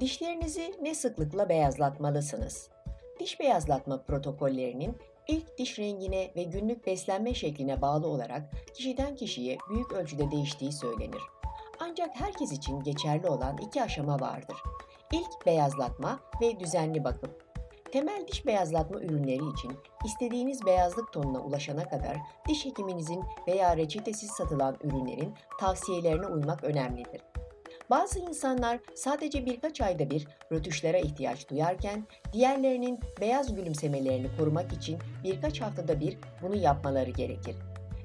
Dişlerinizi ne sıklıkla beyazlatmalısınız? Diş beyazlatma protokollerinin ilk diş rengine ve günlük beslenme şekline bağlı olarak kişiden kişiye büyük ölçüde değiştiği söylenir. Ancak herkes için geçerli olan iki aşama vardır. İlk beyazlatma ve düzenli bakım. Temel diş beyazlatma ürünleri için istediğiniz beyazlık tonuna ulaşana kadar diş hekiminizin veya reçetesiz satılan ürünlerin tavsiyelerine uymak önemlidir. Bazı insanlar sadece birkaç ayda bir rötuşlara ihtiyaç duyarken diğerlerinin beyaz gülümsemelerini korumak için birkaç haftada bir bunu yapmaları gerekir.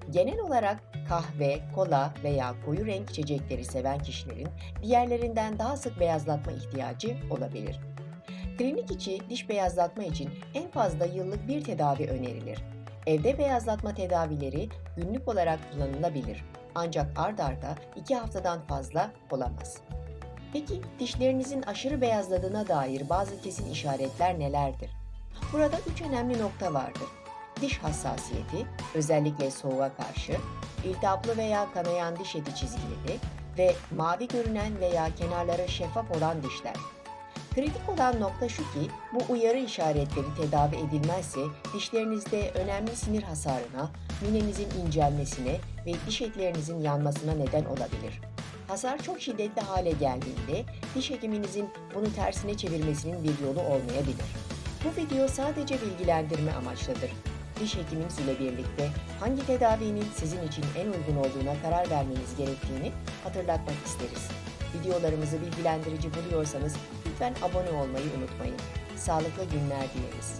Genel olarak kahve, kola veya koyu renk içecekleri seven kişilerin diğerlerinden daha sık beyazlatma ihtiyacı olabilir. Klinik içi diş beyazlatma için en fazla yıllık bir tedavi önerilir. Evde beyazlatma tedavileri günlük olarak kullanılabilir. Ancak ard arda 2 haftadan fazla olamaz. Peki dişlerinizin aşırı beyazladığına dair bazı kesin işaretler nelerdir? Burada üç önemli nokta vardır. Diş hassasiyeti, özellikle soğuğa karşı, iltihaplı veya kanayan diş eti çizgileri ve mavi görünen veya kenarları şeffaf olan dişler. Kritik olan nokta şu ki bu uyarı işaretleri tedavi edilmezse dişlerinizde önemli sinir hasarına, minenizin incelmesine ve diş etlerinizin yanmasına neden olabilir. Hasar çok şiddetli hale geldiğinde diş hekiminizin bunu tersine çevirmesinin bir yolu olmayabilir. Bu video sadece bilgilendirme amaçlıdır. Diş hekiminiz ile birlikte hangi tedavinin sizin için en uygun olduğuna karar vermeniz gerektiğini hatırlatmak isteriz. Videolarımızı bilgilendirici buluyorsanız lütfen abone olmayı unutmayın. Sağlıklı günler dileriz.